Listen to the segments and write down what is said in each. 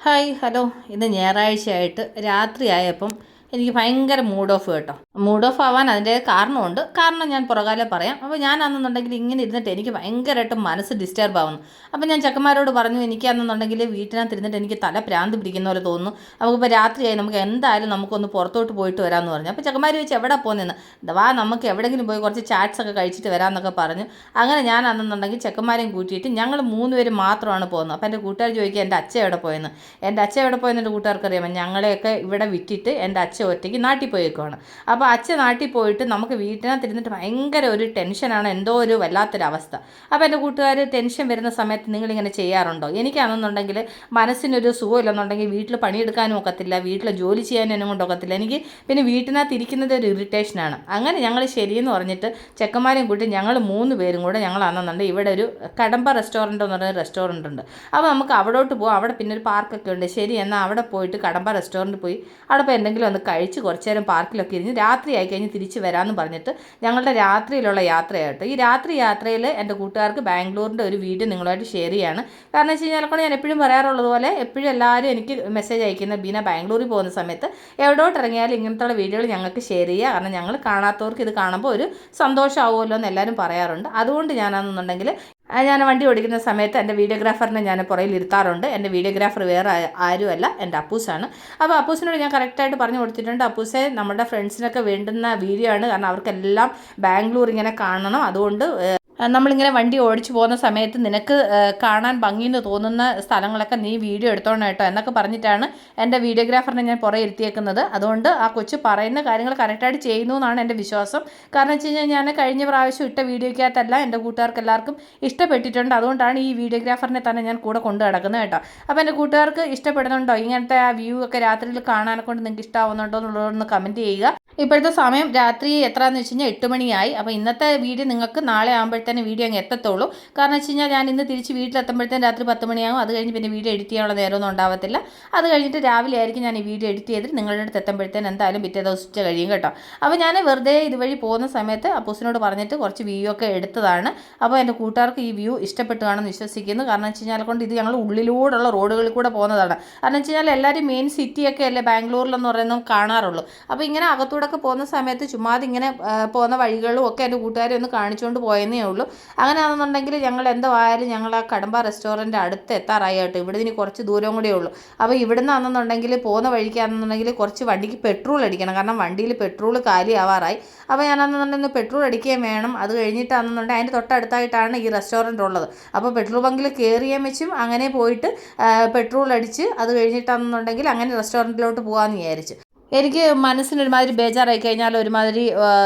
Hi hello. ഇന്ന് ഞായറാഴ്ചയായിട്ട് രാത്രിയായപ്പം എനിക്ക് ഭയങ്കര മൂഡ് ഓഫ് കേട്ടോ. മൂഡ് ഓഫ് ആവാൻ അതിന്റെ കാരണമുണ്ട്. കാരണം ഞാൻ പുറകാലെ പറയാം. അപ്പോൾ ഞാൻ അന്നെന്നുണ്ടെങ്കിൽ ഇങ്ങനെ ഇരുന്നിട്ട് എനിക്ക് ഭയങ്കരമായിട്ട് മനസ്സ് ഡിസ്റ്റർബ് ആവുന്നു. അപ്പോൾ ഞാൻ ചെക്കന്മാരോട് പറഞ്ഞു എനിക്ക് അന്നെന്നുണ്ടെങ്കിൽ വീട്ടിനകത്ത് ഇരുന്നിട്ട് എനിക്ക് തല പ്രാന്ത് പിടിക്കുന്ന പോലെ തോന്നുന്നു. നമുക്കിപ്പോൾ രാത്രിയായി നമുക്ക് എന്തായാലും നമുക്കൊന്ന് പുറത്തോട്ട് പോയിട്ട് വരാമെന്ന് പറഞ്ഞു. അപ്പോൾ ചെക്കന്മാർ ചോദിച്ചു എവിടെ പോകുന്നതെന്ന് വാ നമുക്ക് എവിടെയെങ്കിലും പോയി കുറച്ച് ചാറ്റ്സ് ഒക്കെ കഴിച്ചിട്ട് വരാമെന്നൊക്കെ പറഞ്ഞു. അങ്ങനെ ഞാൻ അന്നെന്നുണ്ടെങ്കിൽ ചെക്കന്മാരെയും കൂട്ടിയിട്ട് ഞങ്ങൾ മൂന്ന് പേര് മാത്രമാണ് പോകുന്നത് അപ്പോൾ എന്റെ കൂട്ടുകാർ ചോദിക്കുക എന്റെ അച്ഛ എവിടെ പോയെന്ന്? എന്റെ അച്ഛ എവിടെ പോയെന്ന് എന്റെ കൂട്ടുകാർക്ക് അറിയാമോ ഞങ്ങളെയൊക്കെ ഇവിടെ വിറ്റിട്ട് എന്റെ അച്ഛൻ ഒറ്റയ്ക്ക് നാട്ടിൽ പോയേക്കുവാണ്. അപ്പോൾ അച്ഛൻ നാട്ടിൽ പോയിട്ട് നമുക്ക് വീട്ടിനകത്ത് ഇരുന്നിട്ട് ഭയങ്കര ഒരു ടെൻഷനാണ് എന്തോ ഒരു വല്ലാത്തൊരവസ്ഥ. അപ്പോൾ എന്റെ കൂട്ടുകാർ ടെൻഷൻ വരുന്ന സമയത്ത് നിങ്ങളിങ്ങനെ ചെയ്യാറുണ്ടോ? എനിക്കാണെന്നുണ്ടെങ്കിൽ മനസ്സിനൊരു സുഖമില്ലെന്നുണ്ടെങ്കിൽ വീട്ടിൽ പണിയെടുക്കാനും ഒക്കത്തില്ല വീട്ടിൽ ജോലി ചെയ്യാനും എന്നെ കൊണ്ട് ഒക്കത്തില്ല. എനിക്ക് പിന്നെ വീട്ടിനകത്ത് ഇരിക്കുന്നത് ഒരു ഇറിറ്റേഷനാണ്. അങ്ങനെ ഞങ്ങൾ ശരിയെന്ന് പറഞ്ഞിട്ട് ചെക്കന്മാരെയും കൂട്ടി ഞങ്ങൾ മൂന്ന് പേരും കൂടെ ഞങ്ങളാണെന്നുണ്ടെങ്കിൽ ഇവിടെ ഒരു കടമ്പ റെസ്റ്റോറന്റ് എന്ന് പറയുന്ന റെസ്റ്റോറന്റ് ഉണ്ട്. അപ്പോൾ നമുക്ക് അവിടോട്ട് പോകാം അവിടെ പിന്നെ ഒരു പാർക്കൊക്കെ ഉണ്ട്. ശരി എന്നാൽ അവിടെ പോയിട്ട് കടമ്പ റെസ്റ്റോറന്റ് പോയി അവിടെ പോയി എന്തെങ്കിലും ഒന്ന് കഴിച്ച് കുറച്ച് നേരം പാർക്കിലൊക്കെ ഇരുന്ന് രാത്രി ആയി കഴിഞ്ഞ് തിരിച്ച് വരാമെന്ന് പറഞ്ഞിട്ട് ഞങ്ങളുടെ രാത്രിയിലുള്ള യാത്രയായിട്ട് ഈ രാത്രി യാത്രയിൽ എന്റെ കൂട്ടുകാർക്ക് ബാംഗ്ലൂരിന്റെ ഒരു വീഡിയോ നിങ്ങളുമായിട്ട് ഷെയർ ചെയ്യാണ്. കാരണം വെച്ച് കഴിഞ്ഞാൽ ഞാൻ എപ്പോഴും പറയാറുള്ളത് പോലെ എപ്പോഴും എല്ലാവരും എനിക്ക് മെസ്സേജ് അയക്കുന്ന ബീന ബാംഗ്ലൂരിൽ പോകുന്ന സമയത്ത് എവിടോട്ട് ഇറങ്ങിയാലും ഇങ്ങനത്തെ വീഡിയോകൾ ഞങ്ങൾക്ക് ഷെയർ ചെയ്യുക. കാരണം ഞങ്ങൾ കാണാത്തവർക്ക് ഇത് കാണുമ്പോൾ ഒരു സന്തോഷമാവുമല്ലോ എന്ന് എല്ലാവരും പറയാറുണ്ട്. അതുകൊണ്ട് ഞാനാണെന്നുണ്ടെങ്കിൽ ഞാൻ വണ്ടി ഓടിക്കുന്ന സമയത്ത് എന്റെ വീഡിയോഗ്രാഫറിനെ ഞാൻ പുറയിൽ ഇരുത്താറുണ്ട്. എന്റെ വീഡിയോഗ്രാഫർ വേറെ ആരുമല്ല എന്റെ അപ്പൂസാണ്. അപ്പോൾ അപ്പൂസിനോട് ഞാൻ കറക്റ്റായിട്ട് പറഞ്ഞു കൊടുത്തിട്ടുണ്ട്. അപ്പൂസെ നമ്മുടെ ഫ്രണ്ട്സിനൊക്കെ വേണ്ടുന്ന വീഡിയോ ആണ്. കാരണം അവർക്കെല്ലാം ബാംഗ്ലൂർ ഇങ്ങനെ കാണണം. അതുകൊണ്ട് നമ്മളിങ്ങനെ വണ്ടി ഓടിച്ചു പോകുന്ന സമയത്ത് നിനക്ക് കാണാൻ ഭംഗിയെന്ന് തോന്നുന്ന സ്ഥലങ്ങളൊക്കെ നീ വീഡിയോ എടുത്തോണം കേട്ടോ എന്നൊക്കെ പറഞ്ഞിട്ടാണ് എന്റെ വീഡിയോഗ്രാഫറിനെ ഞാൻ പുറകെ ഇരുത്തിയേക്കുന്നത്. അതുകൊണ്ട് ആ കൊച്ചു പറയുന്ന കാര്യങ്ങൾ കറക്റ്റായിട്ട് ചെയ്യുന്നു എന്നാണ് എന്റെ വിശ്വാസം. കാരണം വെച്ച് കഴിഞ്ഞാൽ ഞാൻ കഴിഞ്ഞ പ്രാവശ്യം ഇട്ട വീഡിയോയ്ക്കകത്തല്ല എന്റെ കൂട്ടുകാർക്ക് എല്ലാവർക്കും ഇഷ്ടപ്പെട്ടിട്ടുണ്ട്. അതുകൊണ്ടാണ് ഈ വീഡിയോഗ്രാഫറിനെ തന്നെ ഞാൻ കൂടെ കൊണ്ടു നടക്കുന്നത് കേട്ടോ. അപ്പോൾ എന്റെ കൂട്ടുകാർക്ക് ഇഷ്ടപ്പെടുന്നുണ്ടോ? ഇങ്ങനത്തെ ആ വ്യൂ ഒക്കെ രാത്രിയിൽ കാണാനൊക്കെ കൊണ്ട് നിങ്ങൾക്ക് ഇഷ്ടമാവുന്നുണ്ടോ എന്നുള്ളതൊന്ന് കമന്റ് ചെയ്യുക. ഇപ്പോഴത്തെ സമയം രാത്രി എത്രയാന്ന് വെച്ച് കഴിഞ്ഞാൽ എട്ട് മണിയായി. അപ്പോൾ ഇന്നത്തെ വീഡിയോ നിങ്ങൾക്ക് നാളെ ആകുമ്പോഴത്തേന് വീഡിയോ അങ്ങ് എത്തത്തുള്ളൂ. കാരണം വെച്ച് കഴിഞ്ഞാൽ ഞാൻ ഇന്ന് തിരിച്ച് വീട്ടിലെത്തുമ്പോഴത്തേന് രാത്രി പത്ത് മണിയാകും അത് കഴിഞ്ഞ് പിന്നെ വീഡിയോ എഡിറ്റ് ചെയ്യാനുള്ള നേരമൊന്നും ഉണ്ടാവത്തില്ല. അത് കഴിഞ്ഞിട്ട് രാവിലെ ആയിരിക്കും ഞാൻ ഈ വീഡിയോ എഡിറ്റ് ചെയ്തിട്ട് നിങ്ങളുടെ അടുത്ത് എത്തുമ്പോഴത്തേന് എന്തായാലും പിറ്റേ ദിവസം ഉച്ച കഴിയും കേട്ടോ. അപ്പോൾ ഞാൻ വെറുതെ ഇതുവഴി പോകുന്ന സമയത്ത് അപ്പൂസിനോട് പറഞ്ഞിട്ട് കുറച്ച് വ്യൂ ഒക്കെ എടുത്തതാണ്. അപ്പോൾ എന്റെ കൂട്ടുകാർക്ക് ഈ വ്യൂ ഇഷ്ടപ്പെട്ടു കാണുമെന്ന് വിശ്വസിക്കുന്നു. കാരണം വെച്ച് കഴിഞ്ഞാൽ കൊണ്ട് ഇത് ഞങ്ങൾ ഉള്ളിലൂടെയുള്ള റോഡുകളിൽ കൂടെ പോകുന്നതാണ്. കാരണം വെച്ച് കഴിഞ്ഞാൽ എല്ലാവരും മെയിൻ സിറ്റിയൊക്കെ അല്ലേ ബാംഗ്ലൂരിലെന്ന് പറയുന്നത് കാണാറുള്ളൂ. അപ്പോൾ ഇങ്ങനെ അകത്തൂടെ ഒക്കെ പോകുന്ന സമയത്ത് ചുമ്മാതെ ഇങ്ങനെ പോകുന്ന വഴികളും ഒക്കെ എന്റെ കൂട്ടുകാരെ ഒന്ന് കാണിച്ചുകൊണ്ട് പോയെന്നേ ഉള്ളൂ. അങ്ങനെയാണെന്നുണ്ടെങ്കിൽ ഞങ്ങൾ എന്തോ ആയാലും ഞങ്ങൾ ആ കടമ്പ റെസ്റ്റോറന്റ് അടുത്ത് എത്താറായി കേട്ടോ. ഇവിടെ ഇനി കുറച്ച് ദൂരം കൂടെ ഉള്ളൂ. അപ്പോൾ ഇവിടെ നിന്നാണെന്നുണ്ടെങ്കിൽ പോകുന്ന വഴിക്കാണെന്നുണ്ടെങ്കിൽ കുറച്ച് വണ്ടിക്ക് പെട്രോൾ അടിക്കണം. കാരണം വണ്ടിയിൽ പെട്രോൾ കാലിയാവാറായി. അപ്പോൾ ഞാനാണെന്നുണ്ടെങ്കിൽ പെട്രോൾ അടിക്കുകയും വേണം. അത് കഴിഞ്ഞിട്ടാണെന്നുണ്ടെങ്കിൽ അതിന്റെ തൊട്ടടുത്തായിട്ടാണ് ഈ റെസ്റ്റോറന്റ് ഉള്ളത്. അപ്പോൾ പെട്രോൾ ബങ്കിൽ കയറിയാൻ വെച്ചും അങ്ങനെ പോയിട്ട് പെട്രോൾ അടിച്ച് അത് കഴിഞ്ഞിട്ടാണെന്നുണ്ടെങ്കിൽ അങ്ങനെ റെസ്റ്റോറന്റിലോട്ട് പോകാമെന്ന് വിചാരിച്ചു. എനിക്ക് മനസ്സിന് ഒരുമാതിരി ബേജാറായി കഴിഞ്ഞാൽ ഒരുമാതിരി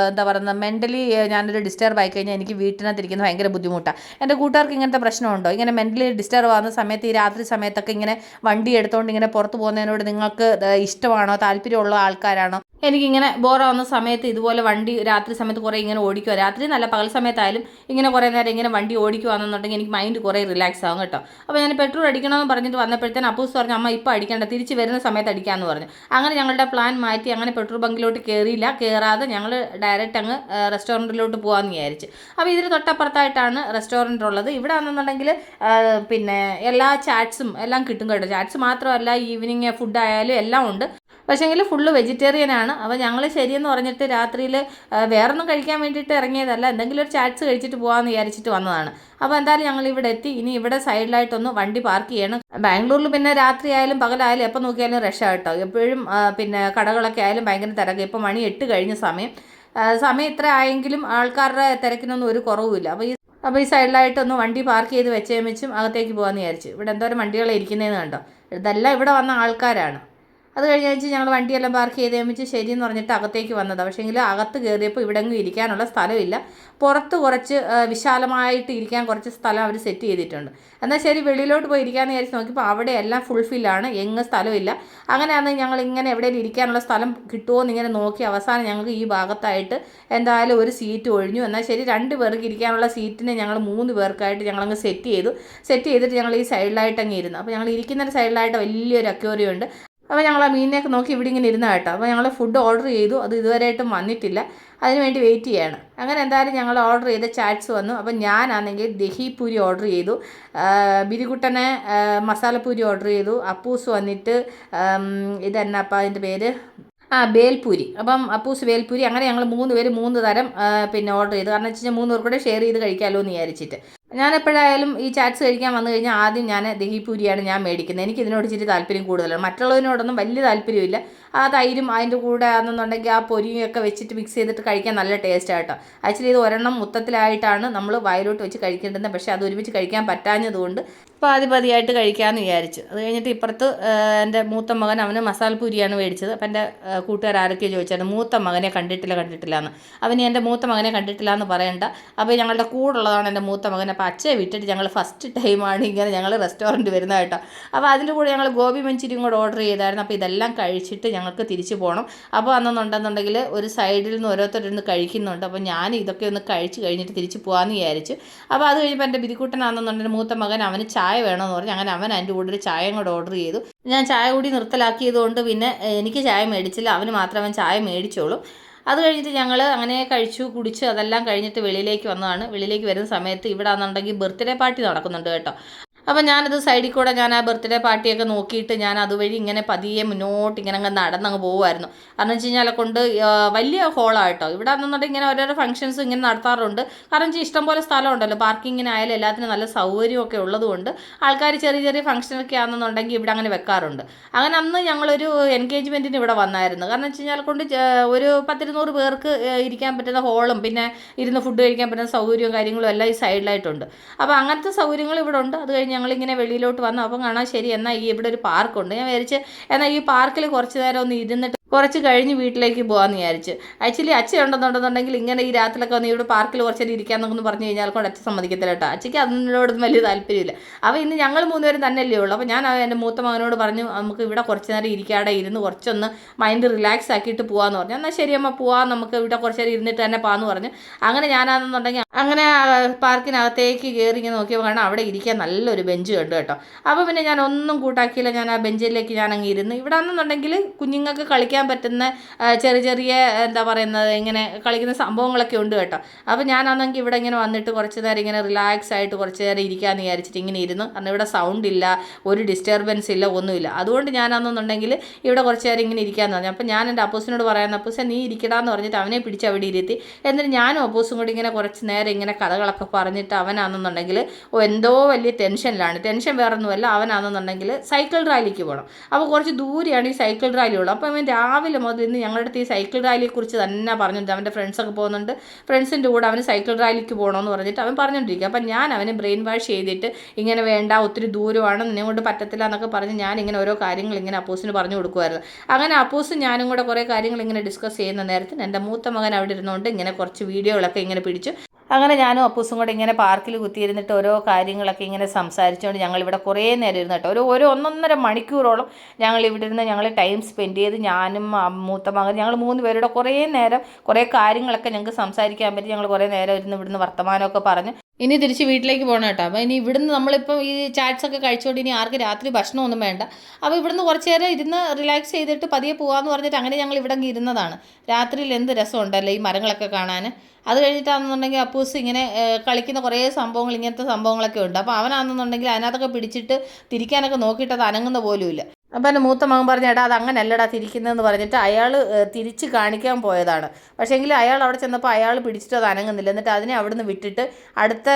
എന്താ പറയുന്നത് മെന്റലി ഞാനൊരു ഡിസ്റ്റർബ് ആയി കഴിഞ്ഞാൽ എനിക്ക് വീട്ടിനകത്ത് ഇരിക്കുന്ന ഭയങ്കര ബുദ്ധിമുട്ടാണ് എന്റെ കൂട്ടുകാർക്ക് ഇങ്ങനത്തെ പ്രശ്നമുണ്ടോ? ഇങ്ങനെ മെന്റലി ഡിസ്റ്റർബ് ആവുന്ന സമയത്ത് ഈ രാത്രി സമയത്തൊക്കെ ഇങ്ങനെ വണ്ടി എടുത്തുകൊണ്ട് ഇങ്ങനെ പുറത്ത് പോകുന്നതിനോട് നിങ്ങൾക്ക് ഇഷ്ടമാണോ? താല്പര്യമുള്ള ആൾക്കാരാണോ? എനിക്കിങ്ങനെ ബോറാവുന്ന സമയത്ത് ഇതുപോലെ വണ്ടി രാത്രി സമയത്ത് കുറേ ഇങ്ങനെ ഓടിക്കുക രാത്രി നല്ല പകൽ സമയത്തായാലും ഇങ്ങനെ കുറേ നേരം ഇങ്ങനെ വണ്ടി ഓടിക്കുകയാണെന്നുണ്ടെങ്കിൽ എനിക്ക് മൈൻഡ് കുറേ റിലാക്സ് ആകും കേട്ടോ. അപ്പോൾ ഞാൻ പെട്രോൾ അടിക്കണമെന്ന് പറഞ്ഞിട്ട് വന്നപ്പോഴത്തേന് അപ്പൂസ് പറഞ്ഞു അമ്മ ഇപ്പോൾ അടിക്കേണ്ട. തിരിച്ച് വരുന്ന സമയത്ത് അടിക്കാമെന്ന് പറഞ്ഞു. അങ്ങനെ ഞങ്ങളുടെ പ്ലാൻ മാറ്റി അങ്ങനെ പെട്രോൾ ബങ്കിലോട്ട് കയറിയില്ല കയറാതെ ഞങ്ങൾ ഡയറക്റ്റ് അങ്ങ് റെസ്റ്റോറന്റിലോട്ട് പോകാമെന്ന് വിചാരിച്ച്. അപ്പോൾ ഇതിന് തൊട്ടപ്പുറത്തായിട്ടാണ് റെസ്റ്റോറന്റ് ഉള്ളത് ഇവിടെ ആണെന്നുണ്ടെങ്കിൽ പിന്നെ എല്ലാ ചാറ്റ്സും എല്ലാം കിട്ടും കേട്ടോ. ചാറ്റ്സ് മാത്രമല്ല ഈവനിങ് ഫുഡ് ആയാലും എല്ലാം ഉണ്ട്. പക്ഷേങ്കിൽ ഫുള്ള് വെജിറ്റേറിയൻ ആണ്. അപ്പോൾ ഞങ്ങൾ ശരിയെന്ന് പറഞ്ഞിട്ട് രാത്രിയിൽ വേറൊന്നും കഴിക്കാൻ വേണ്ടിയിട്ട് ഇറങ്ങിയതല്ല. എന്തെങ്കിലും ഒരു ചാറ്റ്സ് കഴിച്ചിട്ട് പോകാമെന്ന് വിചാരിച്ചിട്ട് വന്നതാണ്. അപ്പോൾ എന്തായാലും ഞങ്ങൾ ഇവിടെ എത്തി. ഇനി ഇവിടെ സൈഡിലായിട്ടൊന്ന് വണ്ടി പാർക്ക് ചെയ്യണം. ബാംഗ്ലൂരിൽ പിന്നെ രാത്രി ആയാലും പകലായാലും എപ്പോൾ നോക്കിയാലും റഷ് കേട്ടോ. എപ്പോഴും പിന്നെ കടകളൊക്കെ ആയാലും ഭയങ്കര തിരക്ക്. ഇപ്പോൾ മണി എട്ട് കഴിഞ്ഞ സമയം. സമയം ഇത്ര ആയെങ്കിലും ആൾക്കാരുടെ തിരക്കിനൊന്നും ഒരു കുറവുമില്ല. അപ്പോൾ ഈ അപ്പോൾ ഈ സൈഡിലായിട്ടൊന്ന് വണ്ടി പാർക്ക് ചെയ്ത് വെച്ചേം വെച്ചും അകത്തേക്ക് പോകാമെന്ന് വിചാരിച്ചു. ഇവിടെ എന്തോരം വണ്ടികളെ ഇരിക്കുന്നതെന്ന് കണ്ടോ? ഇതെല്ലാം ഇവിടെ വന്ന ആൾക്കാരാണ്. അത് കഴിഞ്ഞ് വെച്ച് ഞങ്ങൾ വണ്ടിയെല്ലാം പാർക്ക് ചെയ്ത് ശരി എന്ന് പറഞ്ഞിട്ട് അകത്തേക്ക് വന്നതാണ് പക്ഷേങ്കിൽ അകത്ത് കയറിയപ്പോൾ ഇവിടെ എങ്ങും ഇരിക്കാനുള്ള സ്ഥലമില്ല പുറത്ത് കുറച്ച് വിശാലമായിട്ട് ഇരിക്കാൻ കുറച്ച് സ്ഥലം അവർ സെറ്റ് ചെയ്തിട്ടുണ്ട്. എന്നാൽ ശരി വെളിയിലോട്ട് പോയി ഇരിക്കാമെന്ന് വിചാരിച്ച് നോക്കിയപ്പോൾ അവിടെ എല്ലാം ഫുൾഫില്ലാണ് എങ്ങ് സ്ഥലമില്ല അങ്ങനെയാണെങ്കിൽ ഞങ്ങൾ ഇങ്ങനെ എവിടെയെങ്കിലും ഇരിക്കാനുള്ള സ്ഥലം കിട്ടുമോ എന്ന് ഇങ്ങനെ നോക്കി അവസാനം ഞങ്ങൾക്ക് ഈ ഭാഗത്തായിട്ട് എന്തായാലും ഒരു സീറ്റ് ഒഴിഞ്ഞു. എന്നാൽ ശരി രണ്ട് പേർക്ക് ഇരിക്കാനുള്ള സീറ്റിനെ ഞങ്ങൾ മൂന്ന് പേർക്കായിട്ട് ഞങ്ങളങ്ങ് സെറ്റ് ചെയ്തു. സെറ്റ് ചെയ്തിട്ട് ഞങ്ങൾ ഈ സൈഡിലായിട്ട് അങ്ങ് ഇരുന്നു. അപ്പോൾ ഞങ്ങൾ ഇരിക്കുന്ന സൈഡിലായിട്ട് വലിയൊരു അക്വേറിയം ഉണ്ട്. അപ്പോൾ ഞങ്ങൾ ആ മീനിനെയൊക്കെ നോക്കി ഇവിടെ ഇങ്ങനെ ഇരുന്ന കേട്ടോ. അപ്പോൾ ഞങ്ങൾ ഫുഡ് ഓർഡർ ചെയ്തു. അത് ഇതുവരെയായിട്ടും വന്നിട്ടില്ല. അതിന് വേണ്ടി വെയിറ്റ് ചെയ്യാണ്. അങ്ങനെ എന്തായാലും ഞങ്ങൾ ഓർഡർ ചെയ്ത ചാറ്റ്സ് വന്നു. അപ്പോൾ ഞാനാണെങ്കിൽ ദഹി പൂരി ഓർഡർ ചെയ്തു. ബിരികുട്ടനെ മസാലപ്പൂരി ഓർഡർ ചെയ്തു. അപ്പൂസ് വന്നിട്ട് ആം, ഇതെന്നപ്പം അതിന്റെ പേര്? ആ ബേൽപൂരി. അപ്പം അപ്പൂസ് ബേൽപൂരി. അങ്ങനെ ഞങ്ങൾ മൂന്ന് പേര് മൂന്ന് തരം പിന്നെ ഓർഡർ ചെയ്തു. കാരണം വെച്ച് കഴിഞ്ഞാൽ മൂന്ന് പേർ കൂടെ ഷെയർ ചെയ്ത് കഴിക്കാമല്ലോ എന്ന് വിചാരിച്ചിട്ട്. ഞാൻ എപ്പോഴായാലും ഈ ചാറ്റ്സ് കഴിക്കാൻ വന്നു കഴിഞ്ഞാൽ ആദ്യം ഞാൻ ദഹിപൂരിയാണ് ഞാൻ മേടിക്കുന്നത്. എനിക്ക് ഇതിനോട് ഇച്ചിരി താല്പര്യം കൂടുതലാണ്. മറ്റുള്ളതിനോടൊന്നും വലിയ താല്പര്യമില്ല. ആ തൈരും അതിന്റെ കൂടെ ആണെന്നുണ്ടെങ്കിൽ ആ പൊരിയൊക്കെ വെച്ചിട്ട് മിക്സ് ചെയ്തിട്ട് കഴിക്കാൻ നല്ല ടേസ്റ്റ് ആട്ടോ ആക്ച്വലി ഇത് ഒരെണ്ണം മൊത്തത്തിലായിട്ടാണ് നമ്മൾ വയലോട്ട് വെച്ച് കഴിക്കേണ്ടത് പക്ഷേ അത് ഒരുമിച്ച് കഴിക്കാൻ പറ്റാഞ്ഞതുകൊണ്ട് പാതി പതിയായിട്ട് കഴിക്കാമെന്ന് വിചാരിച്ചു. അത് കഴിഞ്ഞിട്ട് ഇപ്പുറത്ത് എന്റെ മൂത്ത മകൻ അവന് മസാലപ്പൂരിയാണ് മേടിച്ചത്. അപ്പം എന്റെ കൂട്ടുകാർ ആരൊക്കെ ചോദിച്ചായിരുന്നു മൂത്ത മകനെ കണ്ടിട്ടില്ല കണ്ടിട്ടില്ല എന്ന്. അവന് എന്റെ മൂത്ത മകനെ കണ്ടിട്ടില്ല എന്ന് പറയണ്ട. അപ്പോൾ ഞങ്ങളുടെ കൂടുള്ളതാണ് എന്റെ മൂത്ത മകൻ. അപ്പോൾ അച്ഛയെ വിട്ടിട്ട് ഞങ്ങൾ ഫസ്റ്റ് ടൈമാണ് ഇങ്ങനെ ഞങ്ങൾ റെസ്റ്റോറന്റ് വരുന്നത് കേട്ടോ. അപ്പോൾ അതിന്റെ കൂടെ ഞങ്ങൾ ഗോപി മഞ്ചൂരിയും കൂടെ ഓർഡർ ചെയ്തായിരുന്നു. അപ്പോൾ ഇതെല്ലാം കഴിച്ചിട്ട് ഞങ്ങൾക്ക് തിരിച്ചു പോകണം അപ്പോൾ അന്നെന്നുണ്ടെന്നുണ്ടെങ്കിൽ ഒരു സൈഡിൽ നിന്ന് ഓരോരുത്തരിന്ന് കഴിക്കുന്നുണ്ട്. അപ്പോൾ ഞാൻ ഇതൊക്കെ ഒന്ന് കഴിച്ച് കഴിഞ്ഞിട്ട് തിരിച്ച് പോകാമെന്ന് വിചാരിച്ചു. അപ്പോൾ അത് കഴിഞ്ഞപ്പോൾ എന്റെ ബിരിക്കുട്ടനാണെന്നുണ്ടെങ്കിൽ മൂത്ത മകൻ അവന് ചായ വേണമെന്ന് പറഞ്ഞു. അങ്ങനെ അവൻ എന്റെ കൂടെ ഒരു ചായയും കൂടെ ഓർഡർ ചെയ്തു. ഞാൻ ചായ കൂടി നിർത്തലാക്കിയതുകൊണ്ട് പിന്നെ എനിക്ക് ചായ മേടിച്ചില്ല. അവന് മാത്രം അവൻ ചായ മേടിച്ചോളും. അത് കഴിഞ്ഞിട്ട് ഞങ്ങൾ അങ്ങനെ കഴിച്ചു കുടിച്ചു അതെല്ലാം കഴിഞ്ഞിട്ട് വെളിയിലേക്ക് വന്നതാണ്. വെളിയിലേക്ക് വരുന്ന സമയത്ത് ഇവിടെ ആണെന്നുണ്ടെങ്കിൽ ബർത്ത്ഡേ പാർട്ടി നടക്കുന്നുണ്ട് കേട്ടോ. അപ്പം ഞാനത് സൈഡിൽ കൂടെ ഞാൻ ആ ബർത്ത്ഡേ പാർട്ടിയൊക്കെ നോക്കിയിട്ട് ഞാൻ അതുവഴി ഇങ്ങനെ പതിയെ മുന്നോട്ട് ഇങ്ങനെ അങ്ങ് നടന്നങ്ങ് പോകുമായിരുന്നു കാരണം വെച്ച് കഴിഞ്ഞാൽ കൊണ്ട് വലിയ ഹോളായിട്ടോ ഇവിടെ ആണെന്നുണ്ടെങ്കിൽ ഇങ്ങനെ ഓരോരോ ഫംഗ്ഷൻസ് ഇങ്ങനെ നടത്താറുണ്ട്. കാരണം വെച്ചാൽ ഇഷ്ടംപോലെ സ്ഥലം ഉണ്ടല്ലോ. പാർക്കിങ്ങിനായാലും എല്ലാത്തിനും നല്ല സൗകര്യമൊക്കെ ഉള്ളതുകൊണ്ട് ആൾക്കാർ ചെറിയ ചെറിയ ഫംഗ്ഷനൊക്കെ ആണെന്നുണ്ടെങ്കിൽ ഇവിടെ അങ്ങനെ വെക്കാറുണ്ട്. അങ്ങനെ അന്ന് ഞങ്ങളൊരു എൻഗേജ്മെന്റിന് ഇവിടെ വന്നായിരുന്നു. കാരണം വെച്ച് കഴിഞ്ഞാൽ കൊണ്ട് ഒരു പത്തിരുന്നൂറ് പേർക്ക് ഇരിക്കാൻ പറ്റുന്ന ഹോളും പിന്നെ ഇരുന്ന് ഫുഡ് കഴിക്കാൻ പറ്റുന്ന സൗകര്യവും കാര്യങ്ങളും എല്ലാം ഈ സൈഡിലായിട്ടുണ്ട് അപ്പോൾ അങ്ങനത്തെ സൗകര്യങ്ങൾ ഇവിടെ ഉണ്ട്. അത് കഴിഞ്ഞ് ഞങ്ങളിങ്ങനെ വെളിയിലോട്ട് വന്നു. അപ്പം കാണാൻ ശരി എന്നാൽ ഈ ഇവിടെ ഒരു പാർക്കുണ്ട്. ഞാൻ വിചാരിച്ച് എന്നാൽ ഈ പാർക്കിൽ കുറച്ച് നേരം ഒന്ന് ഇരുന്നിട്ട് കുറച്ച് കഴിഞ്ഞ് വീട്ടിലേക്ക് പോകാമെന്ന് വിചാരിച്ച്. ആക്ച്വലി അച്ഛൻ ഉണ്ടെന്നുണ്ടെന്നുണ്ടെങ്കിൽ ഇങ്ങനെ ഈ രാത്രിയിലൊക്കെ വന്ന് ഇവിടെ പാർക്കിൽ കുറച്ച് നേരം ഇരിക്കാമെന്നൊക്കെ പറഞ്ഞു കഴിഞ്ഞാൽ കൊണ്ട് അച്ഛൻ സമ്മതിക്കത്തില്ല കേട്ടോ. അച്ഛയ്ക്ക് അതിനോടൊന്നും വലിയ താല്പര്യമില്ല. അപ്പോൾ ഇന്ന് ഞങ്ങൾ മൂന്നുപേരും തന്നെയല്ലേ ഉള്ളൂ. അപ്പോൾ ഞാൻ എന്റെ മൂത്ത മകനോട് പറഞ്ഞു നമുക്ക് ഇവിടെ കുറച്ച് നേരം ഇരിക്കാടെ ഇരുന്ന് കുറച്ചൊന്ന് മൈൻഡ് റിലാക്സ് ആക്കിയിട്ട് പോകാമെന്ന് പറഞ്ഞു. എന്നാൽ ശരി അമ്മ പോവാം. നമുക്ക് ഇവിടെ കുറച്ച് നേരം ഇരുന്നിട്ട് തന്നെ പോകാമെന്ന് പറഞ്ഞു. അങ്ങനെ ഞാനാണെന്നുണ്ടെങ്കിൽ അങ്ങനെ പാർക്കിനകത്തേക്ക് കയറി ഇങ്ങനെ നോക്കിയപ്പോൾ കാണാം അവിടെ ഇരിക്കാൻ നല്ലൊരു ബെഞ്ച് കണ്ടു കേട്ടോ. അപ്പോൾ പിന്നെ ഞാൻ ഒന്നും കൂട്ടാക്കിയില്ല. ഞാൻ ആ ബെഞ്ചിലേക്ക് ഞാൻ അങ്ങ് ഇരുന്ന്. ഇവിടെ ആണെന്നുണ്ടെങ്കിൽ കുഞ്ഞുങ്ങൾക്ക് കളിക്കാൻ പറ്റുന്ന ചെറിയ ചെറിയ എന്താ പറയുന്നത് ഇങ്ങനെ കളിക്കുന്ന സംഭവങ്ങളൊക്കെ ഉണ്ട് കേട്ടോ. അപ്പോൾ ഞാൻ ഞാനാണെങ്കിൽ ഇവിടെ ഇങ്ങനെ വന്നിട്ട് കുറച്ച് നേരം ഇങ്ങനെ റിലാക്സ് ആയിട്ട് കുറച്ച് നേരം ഇരിക്കാമെന്ന് വിചാരിച്ചിട്ട് ഇങ്ങനെ ഇരുന്നു. കാരണം ഇവിടെ സൗണ്ട് ഇല്ല ഒരു ഡിസ്റ്റർബൻസ് ഇല്ല ഒന്നുമില്ല. അതുകൊണ്ട് ഞാനാണെന്നുണ്ടെങ്കിൽ ഇവിടെ കുറച്ച് നേരം ഇങ്ങനെ ഇരിക്കാമെന്ന് പറഞ്ഞു. അപ്പോൾ ഞാൻ എന്റെ അപ്പോസിനോട് പറയാൻ അപ്പൂസ നീ ഇരിക്കടാന്ന് പറഞ്ഞിട്ട് അവനെ പിടിച്ച് അവിടെ ഇരുത്തി. എന്നിട്ട് ഞാനും അപ്പൂസും കൂടി ഇങ്ങനെ കുറച്ച് നേരം ഇങ്ങനെ കഥകളൊക്കെ പറഞ്ഞിട്ട് അവനാണെന്നുണ്ടെങ്കിൽ എന്തോ വലിയ ടെൻഷനിലാണ് ടെൻഷൻ വേറെ ഒന്നുമല്ല അവനാണെന്നുണ്ടെങ്കിൽ സൈക്കിൾ റാലിക്ക് പോകണം അപ്പോൾ കുറച്ച് ദൂരെയാണ് ഈ സൈക്കിൾ റാലി ഉള്ളത്. അപ്പോൾ അവൻ രാവിലെ മുതൽ ഇന്ന് ഞങ്ങളുടെ അടുത്ത് ഈ സൈക്കിൾ റാലിയെക്കുറിച്ച് തന്നെ പറഞ്ഞിട്ടുണ്ട്. അവന്റെ ഫ്രണ്ട്സൊക്കെ പോകുന്നുണ്ട്. ഫ്രണ്ട്സിന്റെ കൂടെ അവന് സൈക്കിൾ റാലിക്ക് പോകണമെന്ന് പറഞ്ഞിട്ട് അവൻ പറഞ്ഞുകൊണ്ടിരിക്കുക അപ്പം ഞാൻ അവനെ ബ്രെയിൻ വാഷ് ചെയ്തിട്ട് ഇങ്ങനെ വേണ്ട ഒത്തിരി ദൂരമാണ് നിന്നെ കൊണ്ട് പറ്റത്തില്ല എന്നൊക്കെ പറഞ്ഞ് ഞാൻ ഇങ്ങനെ ഓരോ കാര്യങ്ങൾ ഇങ്ങനെ അപ്പൂസിന് പറഞ്ഞു കൊടുക്കുമായിരുന്നു അങ്ങനെ അപ്പൂസും ഞാനും കൂടെ കുറേ കാര്യങ്ങൾ ഇങ്ങനെ ഡിസ്കസ് ചെയ്യുന്ന നേരത്തിന് എന്റെ മൂത്ത മകൻ അവിടെ ഇരുന്നുകൊണ്ട് ഇങ്ങനെ കുറച്ച് വീഡിയോകളൊക്കെ ഇങ്ങനെ പിടിച്ചു. അങ്ങനെ ഞാനും അപ്പൂസും കൂടെ ഇങ്ങനെ പാർക്കിൽ കുത്തിയിരുന്നിട്ട് ഓരോ കാര്യങ്ങളൊക്കെ ഇങ്ങനെ സംസാരിച്ചുകൊണ്ട് ഞങ്ങൾ ഇവിടെ കുറേ നേരം ഇരുന്ന് കേട്ടോ. ഒരു ഒരു ഒന്നൊന്നര മണിക്കൂറോളം ഞങ്ങൾ ഇവിടെ ഇരുന്ന് ഞങ്ങൾ ടൈം സ്പെൻഡ് ചെയ്ത് ഞാനും മൂത്ത മകൻ ഞങ്ങൾ മൂന്ന് പേരുടെ കുറേ നേരം കുറേ കാര്യങ്ങളൊക്കെ ഞങ്ങൾക്ക് സംസാരിക്കാൻ പറ്റി. ഞങ്ങൾ കുറേ നേരം ഇരുന്ന് ഇവിടുന്ന് വർത്തമാനമൊക്കെ പറഞ്ഞ്. ഇനി തിരിച്ച് വീട്ടിലേക്ക് പോകണം കേട്ടോ. അപ്പോൾ ഇനി ഇവിടുന്ന് നമ്മളിപ്പോൾ ഈ ചാറ്റ്സ് ഒക്കെ കഴിച്ചുകൊണ്ട് ഇനി ആർക്ക് രാത്രി ഭക്ഷണമൊന്നും വേണ്ട. അപ്പോൾ ഇവിടുന്ന് കുറച്ച് നേരം ഇരുന്ന് റിലാക്സ് ചെയ്തിട്ട് പതിയെ പോകാമെന്ന് പറഞ്ഞിട്ട് അങ്ങനെ ഞങ്ങൾ ഇവിടെ ഇരുന്നതാണ്. രാത്രിയിൽ എന്ത് രസമുണ്ടല്ലോ ഈ മരങ്ങളൊക്കെ കാണാൻ അത് കഴിഞ്ഞിട്ടാണെന്നുണ്ടെങ്കിൽ അപ്പൂസ് ഇങ്ങനെ കളിക്കുന്ന കുറേ സംഭവങ്ങൾ ഇങ്ങനത്തെ സംഭവങ്ങളൊക്കെ ഉണ്ട്. അപ്പോൾ അവനാണെന്നുണ്ടെങ്കിൽ അതിനകത്തൊക്കെ പിടിച്ചിട്ട് തിരിക്കാനൊക്കെ നോക്കിയിട്ട് അത് അനങ്ങുന്ന പോലുമില്ല. അപ്പോൾ എന്റെ മൂത്ത മകൻ പറഞ്ഞു എടാ അത് അങ്ങനല്ലടാ തിരിക്കുന്നതെന്ന് പറഞ്ഞിട്ട് അയാൾ തിരിച്ച് കാണിക്കാൻ പോയതാണ്. പക്ഷേങ്കിൽ അയാൾ അവിടെ ചെന്നപ്പോൾ അയാൾ പിടിച്ചിട്ട് അത് അനങ്ങുന്നില്ല. എന്നിട്ട് അതിനെ അവിടുന്ന് വിട്ടിട്ട് അടുത്ത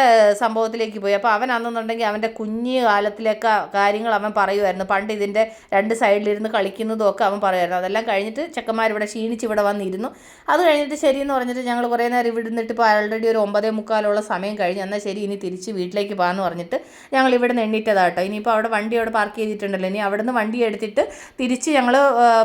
സംഭവത്തിലേക്ക് പോയി. അപ്പോൾ അവൻ അന്നെന്നുണ്ടെങ്കിൽ അവന്റെ കുഞ്ഞ് കാലത്തിലേക്ക് കാര്യങ്ങൾ അവൻ പറയുമായിരുന്നു പണ്ട് ഇതിന്റെ രണ്ട് സൈഡിലിരുന്ന് കളിക്കുന്നതും ഒക്കെ അവൻ പറയുമായിരുന്നു അതെല്ലാം കഴിഞ്ഞിട്ട് ചെക്കന്മാർ ഇവിടെ ക്ഷീണിച്ച് ഇവിടെ വന്നിരുന്നു. അത് കഴിഞ്ഞിട്ട് ശരിയെന്ന് പറഞ്ഞിട്ട് ഞങ്ങൾ കുറേ നേരം ഇവിടെ നിന്നിട്ട് ഇപ്പോൾ ഓൾറെഡി ഒരു ഒമ്പതേ മുക്കാലുള്ള സമയം കഴിഞ്ഞ്. എന്നാൽ ശരി ഇനി തിരിച്ച് വീട്ടിലേക്ക് പോകാമെന്ന് പറഞ്ഞിട്ട് ഞങ്ങൾ ഇവിടെ നിന്ന് എണ്ണീറ്റതാട്ടോ ഇനിയിപ്പോൾ അവിടെ വണ്ടി അവിടെ പാർക്ക് ചെയ്തിട്ടുണ്ടല്ലോ. ഇനി അവിടെ നിന്ന് വണ്ടി എടുത്തിട്ട് തിരിച്ച് ഞങ്ങൾ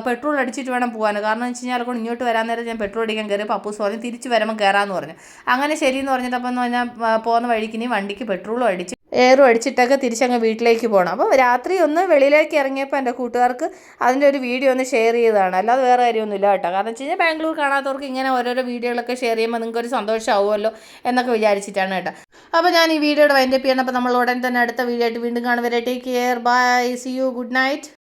പെട്രോൾ അടിച്ചിട്ട് വേണം പോകാൻ കാരണം എന്ന് വെച്ച് കഴിഞ്ഞാൽ കൊണ്ട് ഇങ്ങോട്ട് വരാൻ നേരം ഞാൻ പെട്രോൾ അടിക്കാൻ കയറി പപ്പൂസ് പറഞ്ഞു തിരിച്ച് വരുമ്പോൾ കയറാമെന്ന് പറഞ്ഞു. അങ്ങനെ ശരിയെന്ന് പറഞ്ഞിട്ട് അപ്പം എന്ന് പറഞ്ഞാൽ പോകുന്ന വഴിക്ക് ഇനി വണ്ടിക്ക് പെട്രോളും അടിച്ച് എയറും അടിച്ചിട്ടൊക്കെ തിരിച്ചങ്ങ് വീട്ടിലേക്ക് പോകണം അപ്പോൾ രാത്രി ഒന്ന് വെളിയിലേക്ക് ഇറങ്ങിയപ്പോൾ എന്റെ കൂട്ടുകാർക്ക് അതിന്റെ ഒരു വീഡിയോ ഒന്ന് ഷെയർ ചെയ്തതാണ്. അല്ലാതെ വേറെ കാര്യമൊന്നുമില്ല കേട്ടോ. കാരണം വെച്ച് കഴിഞ്ഞാൽ ബാംഗ്ലൂർ കാണാത്തവർക്ക് ഇങ്ങനെ ഓരോരോ വീഡിയോകളൊക്കെ ഷെയർ ചെയ്യുമ്പോൾ നിങ്ങൾക്ക് ഒരു സന്തോഷമാവുമല്ലോ എന്നൊക്കെ വിചാരിച്ചിട്ടാണ് കേട്ടോ. അപ്പോൾ ഞാൻ ഈ വീഡിയോയുടെ വൈൻഡപ്പ് ചെയ്യണം അപ്പോൾ നമ്മൾ ഉടൻ തന്നെ അടുത്ത വീഡിയോ ആയിട്ട് വീണ്ടും കാണുവരെ take care. Bye. See you. Good night.